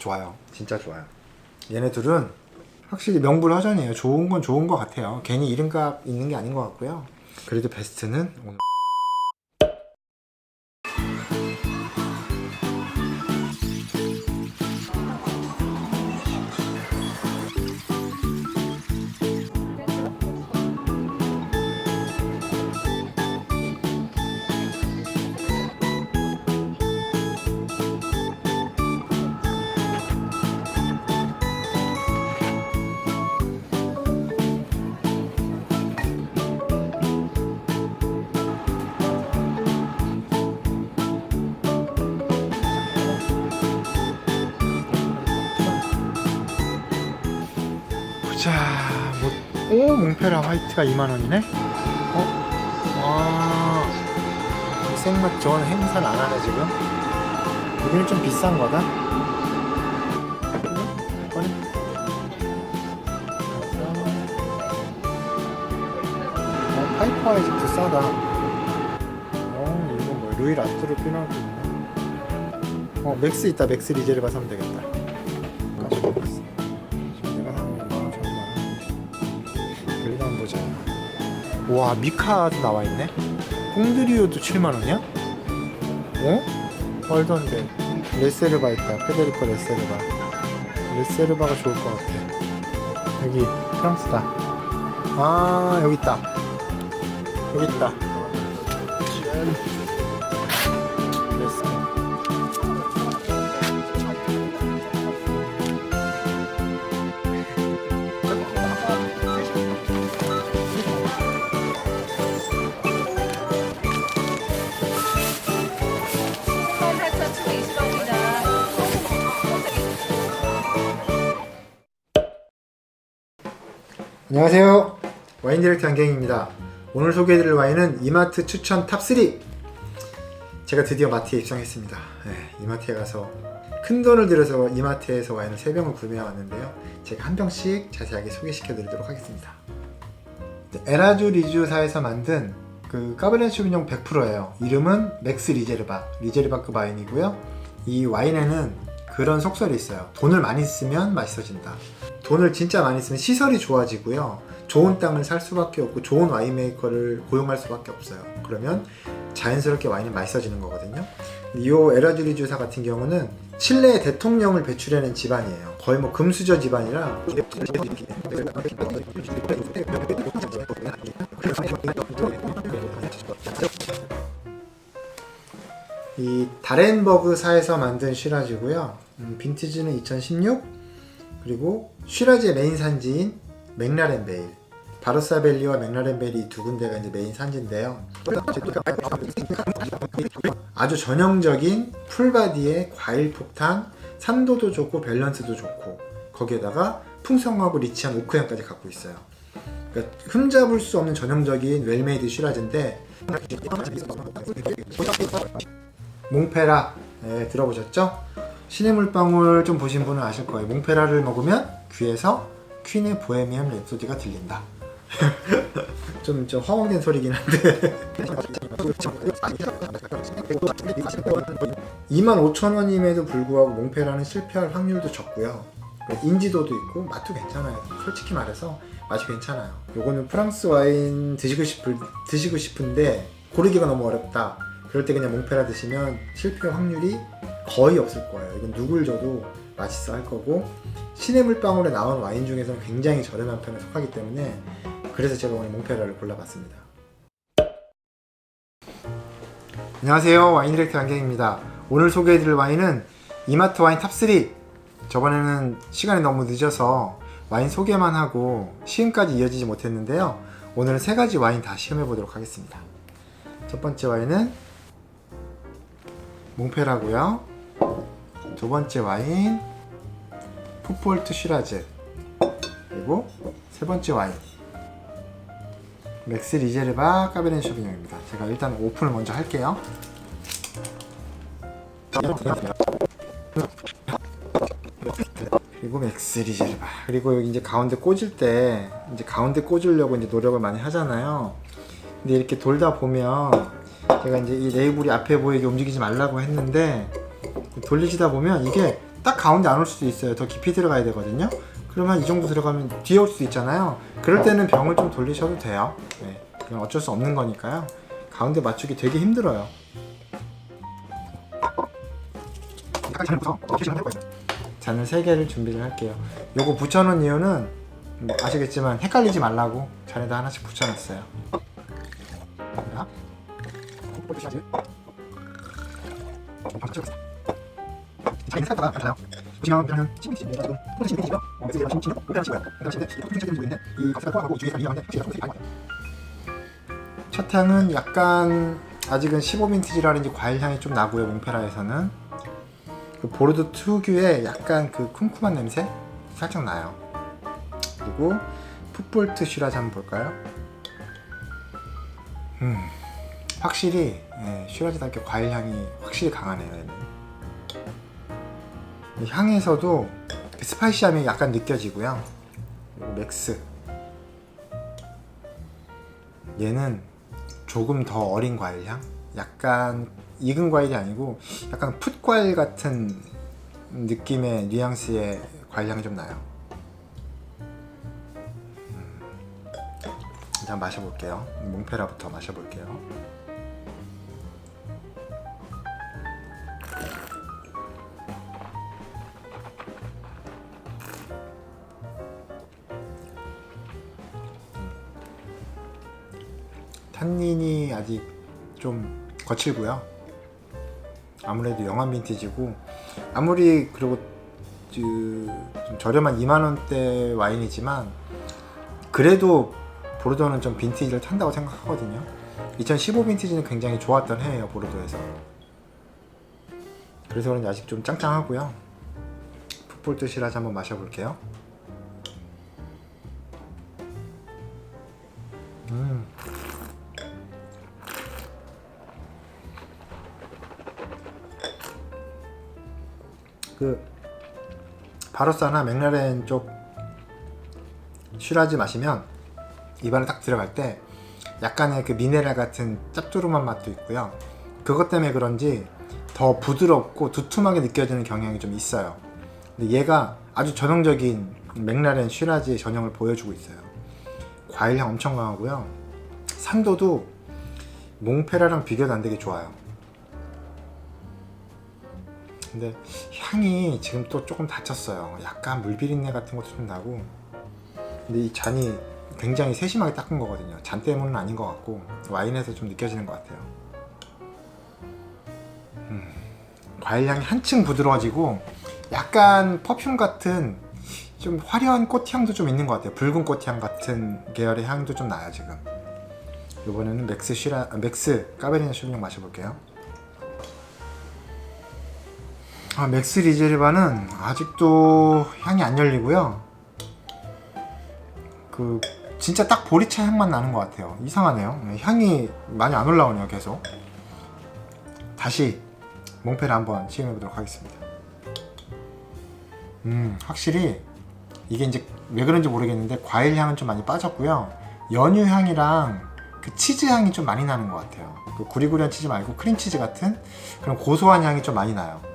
좋아요. 진짜 좋아요. 얘네 둘은 확실히 명불허전이에요. 좋은 건 좋은 것 같아요. 괜히 이름값 있는 게 아닌 것 같고요. 그래도 베스트는 오늘 자. 뭐, 오 몽페라 화이트가 2만 원이네. 어? 와. 이 생맛 저건 행사는 안 하네 지금. 여기는 좀 비싼 거다. 어, 파이퍼 아이즈도 싸다. 어, 이거 뭐 루이 라트로 필요할 게 있네. 어, 맥스 있다. 맥스 봐서 하면 되겠다. 와, 미카도 나와 있네. 꽁드리오도 7만 원이야? 어? 말도 안 돼. 레세르바 있다. 페데리코 레세르바. 레세르바가 좋을 것 같아. 여기 프랑스다. 아, 여기 있다. 여기 있다. 와인 디렉트 안경입니다. 오늘 소개해드릴 와인은 이마트 추천 탑3. 제가 드디어 마트에 입성했습니다. 네, 이마트에 가서 큰 돈을 들여서 이마트에서 와인을 3병을 구매해 왔는데요. 제가 한 병씩 자세하게 소개시켜 드리도록 하겠습니다. 네, 에라주 리주사에서 만든 그 까베르네 쇼비뇽 100%예요. 이름은 맥스 리제르바, 리제르바급 와인이고요. 이 와인에는 그런 속설이 있어요. 돈을 많이 쓰면 맛있어진다. 돈을 진짜 많이 쓰면 시설이 좋아지고요. 좋은 땅을 살 수밖에 없고 좋은 와인메이커를 고용할 수밖에 없어요. 그러면 자연스럽게 와인이 맛있어지는 거거든요. 이 에라주리 주사 같은 경우는 칠레의 대통령을 배출해낸 집안이에요. 거의 뭐 금수저 집안이라 이 다렌버그사에서 만든 시라지고요. 음, 빈티지는 2016 그리고 슈라지의 메인 산지인 맥라렌 베일 바르사벨리와 맥라렌 베일이 두 군데가 이제 메인 산지인데요. 아주 전형적인 풀바디의 과일 폭탄, 산도도 좋고 밸런스도 좋고 거기에다가 풍성하고 리치한 오크향까지 갖고 있어요. 그러니까 흠잡을 수 없는 전형적인 웰메이드 슈라지인데 몽페라 예, 들어보셨죠? 신의 물방울 좀 보신 분은 아실 거예요. 몽페라를 먹으면 귀에서 퀸의 보헤미안 랩소디가 들린다. 좀, 좀 허황된 소리긴 한데 25,000원임에도 불구하고 몽페라는 실패할 확률도 적고요. 인지도도 있고 맛도 괜찮아요. 솔직히 말해서 맛이 괜찮아요. 요거는 프랑스 와인 드시고 싶을 드시고 싶은데 고르기가 너무 어렵다. 그럴 때 그냥 몽페라 드시면 실패 확률이 거의 없을 거예요. 이건 누굴 줘도 맛있어 할 거고 신의 물방울에 나온 와인 중에서는 굉장히 저렴한 편에 속하기 때문에 그래서 제가 오늘 몽페라를 골라봤습니다. 안녕하세요. 와인 디렉터 안경입니다. 오늘 소개해드릴 와인은 이마트 와인 탑3. 저번에는 시간이 너무 늦어서 와인 소개만 하고 시음까지 이어지지 못했는데요. 오늘은 세 가지 와인 다 시음해 보도록 하겠습니다. 첫 번째 와인은 몽페라고요. 두 번째 와인 푸폴트 슈라즈 그리고 세 번째 와인 맥스 리제르바 까베르네 쇼비뇽입니다. 제가 일단 오픈을 먼저 할게요. 그리고 맥스 리제르바 그리고 여기 이제 가운데 꽂을 때 이제 가운데 꽂으려고 이제 노력을 많이 하잖아요. 근데 이렇게 돌다 보면 제가 이제 이 레이블이 앞에 보이게 움직이지 말라고 했는데 돌리시다 보면 이게 딱 가운데 안 올 수도 있어요. 더 깊이 들어가야 되거든요. 그러면 이 정도 들어가면 뒤에 올 수도 있잖아요. 그럴 때는 병을 좀 돌리셔도 돼요. 네, 그건 어쩔 수 없는 거니까요. 가운데 맞추기 되게 힘들어요. 잔을 3개를 준비를 할게요. 요거 붙여놓은 이유는 뭐 아시겠지만 헷갈리지 말라고 잔에다 하나씩 붙여놨어요. 자, 보시면 어 지금 지금 지금 이렇게 하시고요. 이렇게 하시는데 이 포인트 보이는데 이 값을 포함하고 주의사 이해하는데 확실히 조금씩 많이 첫 향은 약간 아직은 15빈티지라는지 과일 향이 좀 나고요 몽페라에서는 그 보르도 특유의 약간 그 쿰쿰한 냄새 살짝 나요. 그리고 풋볼트 슈라즈 한번 볼까요? 음 확실히 예, 슈라즈답게 과일 향이 확실히 강하네요. 향에서도 그 스파이시함이 약간 느껴지고요. 그리고 맥스 얘는 조금 더 어린 과일 향, 약간 익은 과일이 아니고 약간 풋 과일 같은 느낌의 뉘앙스의 과일 향이 좀 나요. 음, 일단 마셔볼게요. 몽페라부터 마셔볼게요. 탄닌이 아직 좀 거칠고요. 아무래도 영한 빈티지고 아무리 그리고 그좀 저렴한 2만 원대 와인이지만 그래도 보르도는 좀 빈티지를 탄다고 생각하거든요. 2015 빈티지는 굉장히 좋았던 해예요 보르도에서. 그래서 그런지 아직 좀 짱짱하고요. 풋볼트 시라즈 한번 마셔볼게요. 그 바로사나 맥라렌 쪽 슈라즈 마시면 입안에 딱 들어갈 때 약간의 그 미네랄 같은 짭조름한 맛도 있고요. 그것 때문에 그런지 더 부드럽고 두툼하게 느껴지는 경향이 좀 있어요. 근데 얘가 아주 전형적인 맥라렌 슈라즈의 전형을 보여주고 있어요. 과일향 엄청 강하고요. 산도도 몽페라랑 비교도 안 되게 좋아요. 근데 향이 지금 또 조금 다쳤어요. 약간 물비린내 같은 것도 좀 나고. 근데 이 잔이 굉장히 세심하게 닦은 거거든요. 잔 때문은 아닌 것 같고 와인에서 좀 느껴지는 것 같아요. 음, 과일 향이 한층 부드러워지고 약간 퍼퓸 같은 좀 화려한 꽃향도 좀 있는 것 같아요. 붉은 꽃향 같은 계열의 향도 좀 나요 지금. 이번에는 맥스 시라 아, 맥스 까베리냐 쇼비뇽 마셔볼게요. 아, 맥스 리제르바는 아직도 향이 안 열리고요. 그 진짜 딱 보리차 향만 나는 것 같아요. 이상하네요. 네, 향이 많이 안 올라오네요. 계속. 다시 몽페를 한번 시음해 보도록 하겠습니다. 음, 확실히 이게 이제 왜 그런지 모르겠는데 과일 향은 좀 많이 빠졌고요. 연유 향이랑 그 치즈 향이 좀 많이 나는 것 같아요. 그 구리구리한 치즈 말고 크림 치즈 같은 그런 고소한 향이 좀 많이 나요.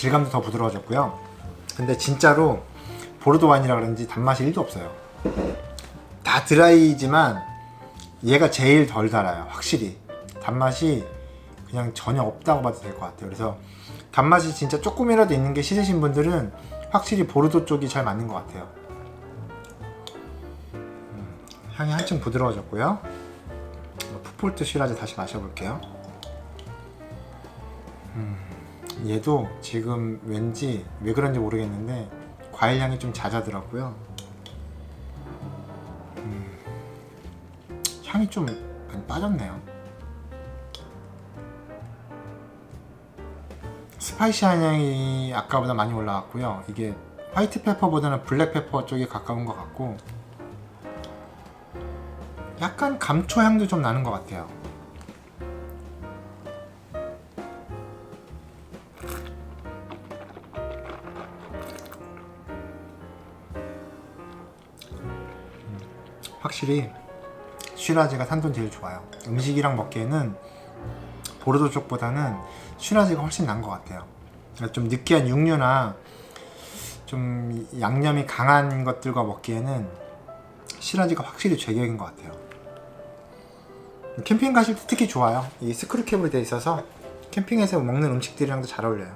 질감도 더 부드러워졌고요. 근데 진짜로 보르도 와인이라 그런지 단맛이 1도 없어요. 다 드라이지만 얘가 제일 덜 달아요. 확실히 단맛이 그냥 전혀 없다고 봐도 될 것 같아요. 그래서 단맛이 진짜 조금이라도 있는 게 싫으신 분들은 확실히 보르도 쪽이 잘 맞는 것 같아요. 음, 향이 한층 부드러워졌고요. 푸폴트 시라즈 다시 마셔볼게요. 얘도 지금 왠지 왜 그런지 모르겠는데 과일 향이 좀 잦아들었고요. 음, 향이 좀 많이 빠졌네요. 스파이시한 향이 아까보다 많이 올라왔고요. 이게 화이트 페퍼보다는 블랙 페퍼 쪽에 가까운 것 같고 약간 감초 향도 좀 나는 것 같아요. 확실히 슈라즈가 산돈 제일 좋아요. 음식이랑 먹기에는 보르도 쪽보다는 슈라즈가 훨씬 나은 것 같아요. 그러니까 좀 느끼한 육류나 좀 양념이 강한 것들과 먹기에는 슈라즈가 확실히 제격인 것 같아요. 캠핑 가실 때 특히 좋아요. 이 스크류캡으로 되어 있어서 캠핑에서 먹는 음식들이랑도 잘 어울려요.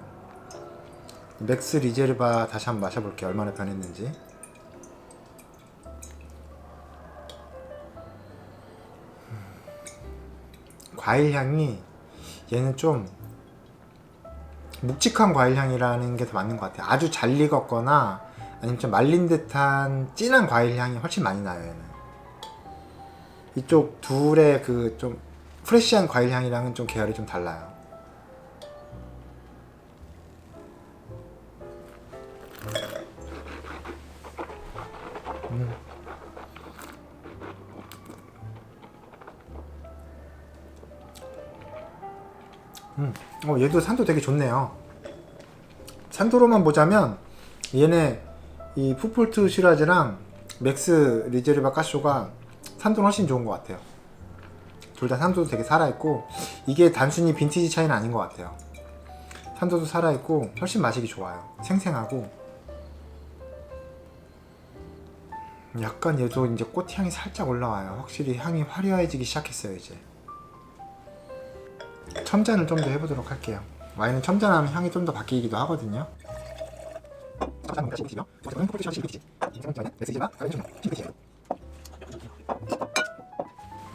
맥스 리제르바 다시 한번 마셔볼게요. 얼마나 변했는지. 과일 향이 얘는 좀 묵직한 과일 향이라는 게 더 맞는 것 같아요. 아주 잘 익었거나 아니면 좀 말린 듯한 진한 과일 향이 훨씬 많이 나요. 얘는 이쪽 둘의 그 좀 프레시한 과일 향이랑은 좀 계열이 좀 달라요. 어, 얘도 산도 되게 좋네요. 산도로만 보자면 얘네 이 푸폴트 시라즈랑 맥스 리제르바 까쇼가 산도는 훨씬 좋은 것 같아요. 둘 다 산도도 되게 살아있고 이게 단순히 빈티지 차이는 아닌 것 같아요. 산도도 살아있고 훨씬 마시기 좋아요. 생생하고 약간 얘도 이제 꽃향이 살짝 올라와요. 확실히 향이 화려해지기 시작했어요 이제. 첨잔을 좀 더 해보도록 할게요. 와인은 첨잔하면 향이 좀 더 바뀌기도 하거든요.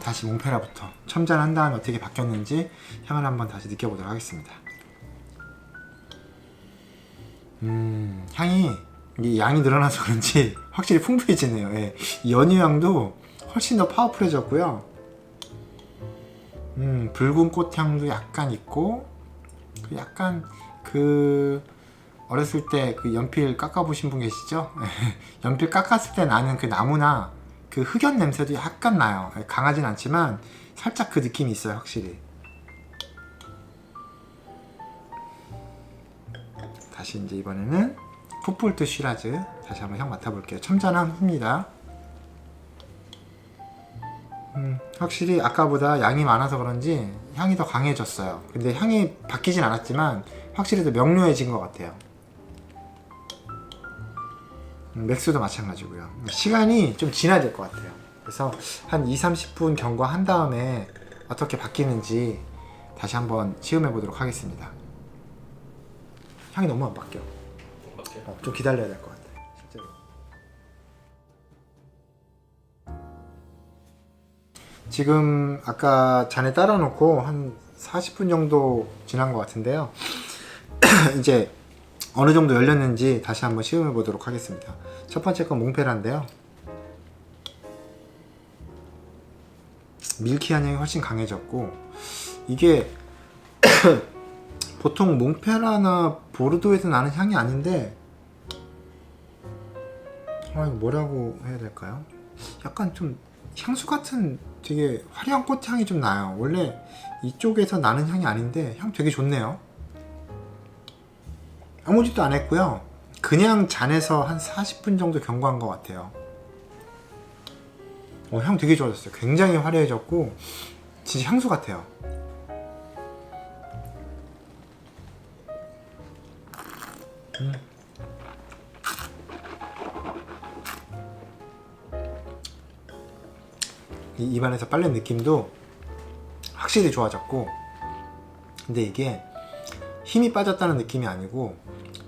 다시 몽페라부터 첨잔한 다음에 어떻게 바뀌었는지 향을 한번 다시 느껴보도록 하겠습니다. 음, 향이 이 양이 늘어나서 그런지 확실히 풍부해지네요. 예. 이 연유향도 훨씬 더 파워풀해졌고요. 음, 붉은 꽃향도 약간 있고, 그 약간 그 어렸을 때 그 연필 깎아보신 분 계시죠? 연필 깎았을 때 나는 그 나무나 그 흑연 냄새도 약간 나요. 강하진 않지만 살짝 그 느낌이 있어요, 확실히. 다시 이제 이번에는 풋볼트 쉬라즈 다시 한번 향 맡아볼게요. 첨잔한 후입니다. 음, 확실히 아까보다 양이 많아서 그런지 향이 더 강해졌어요. 근데 향이 바뀌진 않았지만 확실히 더 명료해진 것 같아요. 음, 맥스도 마찬가지고요. 시간이 좀 지나야 될 것 같아요. 그래서 한 2, 30분 경과한 다음에 어떻게 바뀌는지 다시 한번 시음해 보도록 하겠습니다. 향이 너무 안 바뀌어. 어, 좀 기다려야 될 것 같아. 실 지금 아까 잔에 따라 놓고 한 40분 정도 지난 것 같은데요. 이제 어느 정도 열렸는지 다시 한번 시음해 보도록 하겠습니다. 첫 번째 건 몽페라인데요. 밀키한 향이 훨씬 강해졌고 이게 보통 몽페라나 보르도에서 나는 향이 아닌데 아 이거 뭐라고 해야 될까요? 약간 좀 향수 같은 되게 화려한 꽃향이 좀 나요. 원래 이쪽에서 나는 향이 아닌데 향 되게 좋네요. 아무 짓도 안 했고요. 그냥 잔에서 한 40분 정도 경과한 것 같아요. 어, 향 되게 좋아졌어요. 굉장히 화려해졌고 진짜 향수 같아요. 음. 이 입안에서 빨는 느낌도 확실히 좋아졌고 근데 이게 힘이 빠졌다는 느낌이 아니고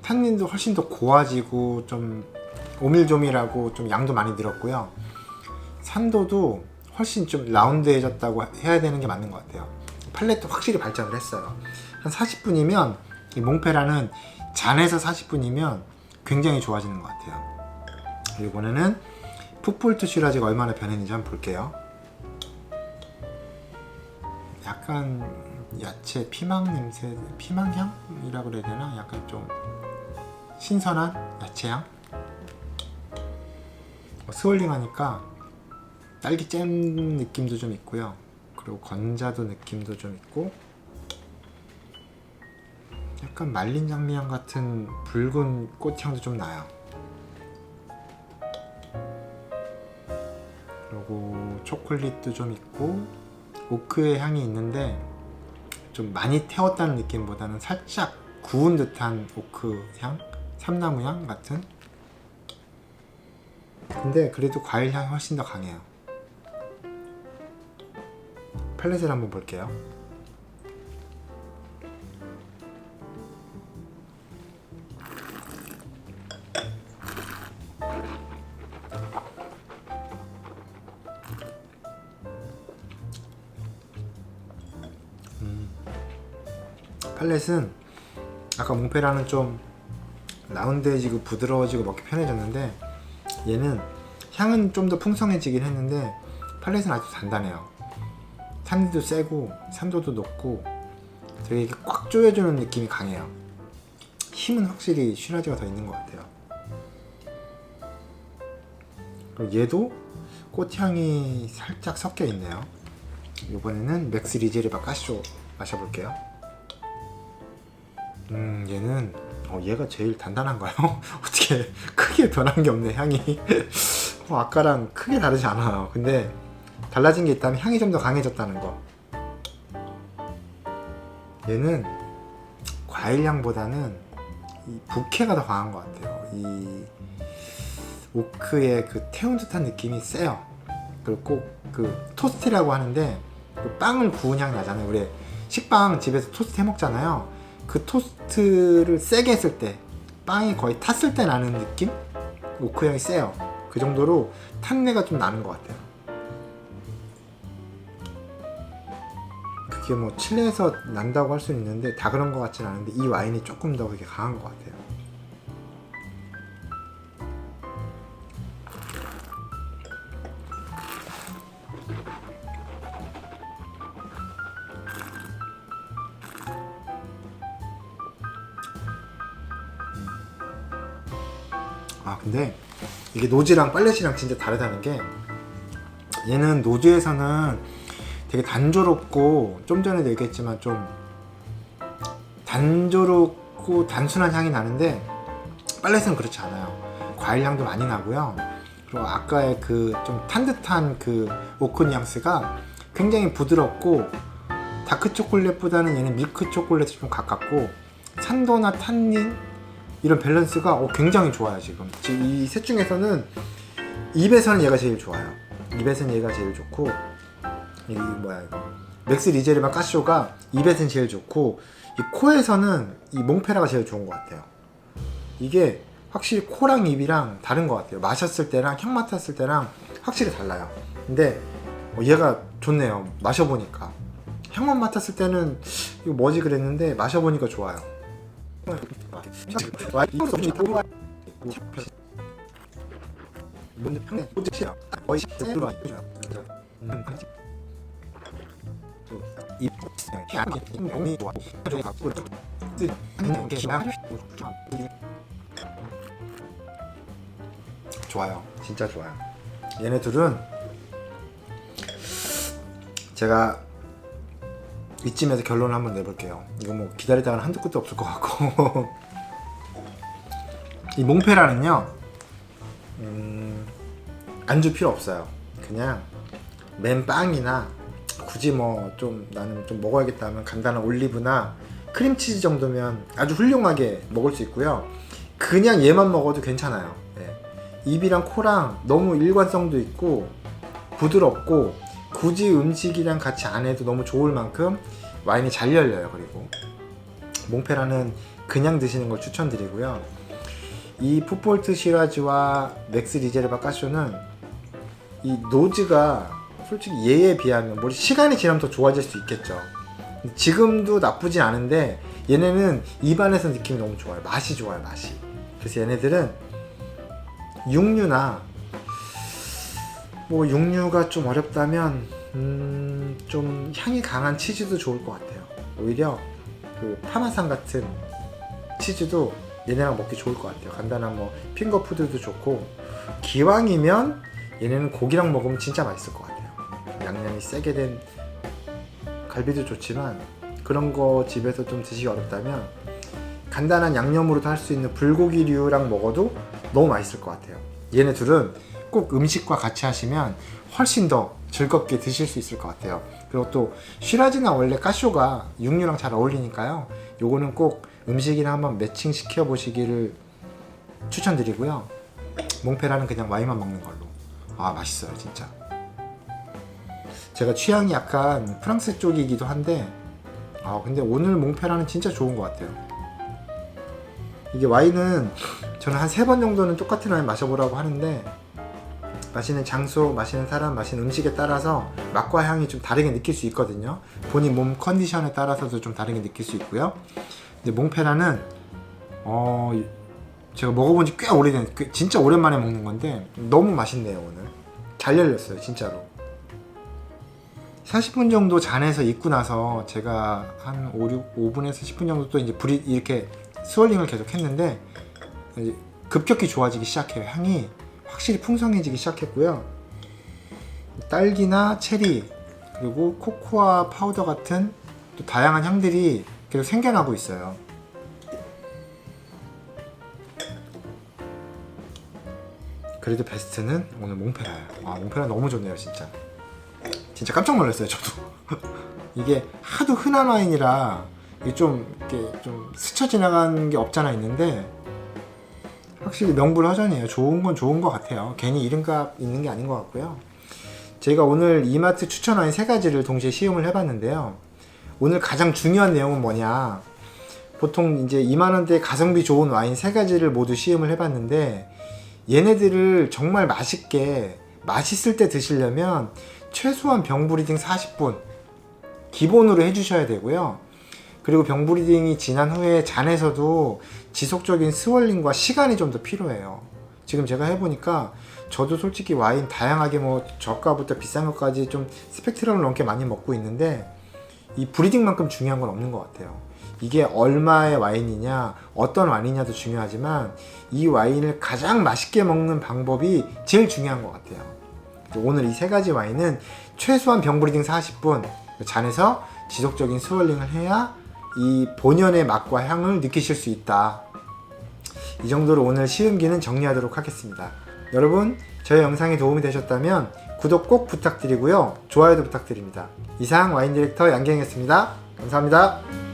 탄닌도 훨씬 더 고와지고 좀 오밀조밀하고 좀 양도 많이 늘었고요. 산도도 훨씬 좀 라운드해졌다고 해야 되는 게 맞는 것 같아요. 팔레트 확실히 발전을 했어요. 한 40분이면 이 몽페라는 잔에서 40분이면 굉장히 좋아지는 것 같아요. 이번에는 풋볼트 시라즈가 얼마나 변했는지 한번 볼게요 약간 야채 피망 냄새, 피망향이라고 그래야 되나? 약간 좀 신선한 야채향? 어, 스월링하니까 딸기잼 느낌도 좀 있고요. 그리고 건자도 느낌도 좀 있고 약간 말린 장미향 같은 붉은 꽃향도 좀 나요. 그리고 초콜릿도 좀 있고 오크의 향이 있는데 좀 많이 태웠다는 느낌보다는 살짝 구운 듯한 오크 향, 삼나무 향 같은. 근데 그래도 과일 향이 훨씬 더 강해요. 팔렛을 한번 볼게요. 팔렛은 아까 몽페라는 좀 라운드해지고 부드러워지고 먹기 편해졌는데 얘는 향은 좀 더 풍성해지긴 했는데 팔렛은 아주 단단해요. 산미도 세고 산도도 높고 되게 이렇게 꽉 조여주는 느낌이 강해요. 힘은 확실히 슈라지가 더 있는 것 같아요. 그리고 얘도 꽃향이 살짝 섞여 있네요. 이번에는 맥스 리제르바 까쇼 마셔볼게요. 음 얘는 어, 얘가 제일 단단한가요? 어떻게 크게 변한 게 없네 향이. 어, 아까랑 크게 다르지 않아요. 근데 달라진 게 있다면 향이 좀 더 강해졌다는 거. 얘는 과일 향보다는 이 부캐가 더 강한 것 같아요. 이 오크의 그 태운 듯한 느낌이 세요. 그리고 꼭그 토스트라고 하는데 그 빵을 구운 향 나잖아요. 우리 식빵 집에서 토스트 해 먹잖아요. 그 토스트 를 세게 했을 때 빵이 거의 탔을 때 나는 느낌? 오크 향이 세요. 그 정도로 탄내가 좀 나는 것 같아요. 그게 뭐 칠레에서 난다고 할 수는 있는데 다 그런 것 같진 않은데 이 와인이 조금 더 그게 강한 것 같아요. 아 근데 이게 노즈랑 팔렛이랑 진짜 다르다는 게 얘는 노즈에서는 되게 단조롭고 좀 전에도 얘기했지만 좀 단조롭고 단순한 향이 나는데 팔렛은 그렇지 않아요. 과일 향도 많이 나고요. 그리고 아까의 그 좀 탄 듯한 그 오크 뉘앙스가 굉장히 부드럽고 다크 초콜릿보다는 얘는 밀크 초콜릿에 좀 가깝고 산도나 탄닌 이런 밸런스가 어, 굉장히 좋아요 지금. 이 셋 중에서는 입에서는 얘가 제일 좋아요. 입에서는 얘가 제일 좋고 이 뭐야 이거. 맥스 리제르바 까쇼가 입에서는 제일 좋고 이 코에서는 이 몽페라가 제일 좋은 것 같아요. 이게 확실히 코랑 입이랑 다른 것 같아요. 마셨을 때랑 향 맡았을 때랑 확실히 달라요. 근데 어, 얘가 좋네요 마셔보니까. 향만 맡았을 때는 이거 뭐지 그랬는데 마셔보니까 좋아요 좋아요. 진짜 좋아요. 얘네 둘은 제가 이쯤에서 결론을 한번 내볼게요. 이거 뭐 기다리다가는 한두 끝도 없을 것 같고 이 몽페라는요 음, 안주 필요 없어요. 그냥 맨 빵이나 굳이 뭐 좀 나는 좀 먹어야겠다 하면 간단한 올리브나 크림치즈 정도면 아주 훌륭하게 먹을 수 있고요. 그냥 얘만 먹어도 괜찮아요. 네. 입이랑 코랑 너무 일관성도 있고 부드럽고 굳이 음식이랑 같이 안 해도 너무 좋을 만큼 와인이 잘 열려요. 그리고 몽페라는 그냥 드시는 걸 추천드리고요. 이 푸폴트 시라즈와 맥스 리제르바 까쇼는 이 노즈가 솔직히 얘에 비하면 뭐 시간이 지나면 더 좋아질 수 있겠죠. 지금도 나쁘진 않은데 얘네는 입안에서 느낌이 너무 좋아요. 맛이 좋아요. 맛이. 그래서 얘네들은 육류나 뭐 육류가 좀 어렵다면 음, 좀 향이 강한 치즈도 좋을 것 같아요. 오히려 그 파마산 같은 치즈도 얘네랑 먹기 좋을 것 같아요. 간단한 뭐 핑거푸드도 좋고 기왕이면 얘네는 고기랑 먹으면 진짜 맛있을 것 같아요. 양념이 세게 된 갈비도 좋지만 그런 거 집에서 좀 드시기 어렵다면 간단한 양념으로도 할 수 있는 불고기류랑 먹어도 너무 맛있을 것 같아요. 얘네 둘은 꼭 음식과 같이 하시면 훨씬 더 즐겁게 드실 수 있을 것 같아요. 그리고 또 쉬라즈나 원래 까쇼가 육류랑 잘 어울리니까요. 요거는 꼭 음식이랑 한번 매칭 시켜 보시기를 추천드리고요. 몽페라는 그냥 와인만 먹는 걸로. 아 맛있어요 진짜. 제가 취향이 약간 프랑스 쪽이기도 한데 아 근데 오늘 몽페라는 진짜 좋은 것 같아요. 이게 와인은 저는 한 세 번 정도는 똑같은 와인 마셔보라고 하는데 마시는 장소, 마시는 사람, 마시는 음식에 따라서 맛과 향이 좀 다르게 느낄 수 있거든요. 본인 몸 컨디션에 따라서도 좀 다르게 느낄 수 있고요. 근데 몽페라는 어 제가 먹어본 지 꽤 오래된, 꽤- 진짜 오랜만에 먹는 건데 너무 맛있네요 오늘. 잘 열렸어요 진짜로. 40분 정도 잔에서 익고 나서 제가 한 5, 6, 5분에서 10분 정도 또 이제 불이 이렇게 스월링을 계속 했는데 급격히 좋아지기 시작해요. 향이 확실히 풍성해지기 시작했고요. 딸기나 체리 그리고 코코아 파우더 같은 또 다양한 향들이 계속 생겨나고 있어요. 그래도 베스트는 오늘 몽페라예요. 아 몽페라 너무 좋네요 진짜. 진짜 깜짝 놀랐어요 저도. 이게 하도 흔한 와인이라 이게 좀 이렇게 좀 스쳐 지나간 게 없잖아 있는데 확실히 명불허전이에요. 좋은 건 좋은 것 같아요. 괜히 이름값 있는 게 아닌 것 같고요. 제가 오늘 이마트 추천 와인 세 가지를 동시에 시음을 해봤는데요. 오늘 가장 중요한 내용은 뭐냐? 보통 이제 2만 원대 가성비 좋은 와인 세 가지를 모두 시음을 해봤는데 얘네들을 정말 맛있게 맛있을 때 드시려면 최소한 병브리딩 40분 기본으로 해주셔야 되고요. 그리고 병브리딩이 지난 후에 잔에서도 지속적인 스월링과 시간이 좀 더 필요해요. 지금 제가 해보니까 저도 솔직히 와인 다양하게 뭐 저가부터 비싼 것까지 좀 스펙트럼을 넘게 많이 먹고 있는데 이 브리딩만큼 중요한 건 없는 것 같아요. 이게 얼마의 와인이냐, 어떤 와인이냐도 중요하지만 이 와인을 가장 맛있게 먹는 방법이 제일 중요한 것 같아요. 오늘 이 세 가지 와인은 최소한 병 브리딩 40분 잔에서 지속적인 스월링을 해야 이 본연의 맛과 향을 느끼실 수 있다. 이 정도로 오늘 시음기는 정리하도록 하겠습니다. 여러분, 저의 영상이 도움이 되셨다면 구독 꼭 부탁드리고요. 좋아요도 부탁드립니다. 이상 와인 디렉터 양갱이었습니다. 감사합니다.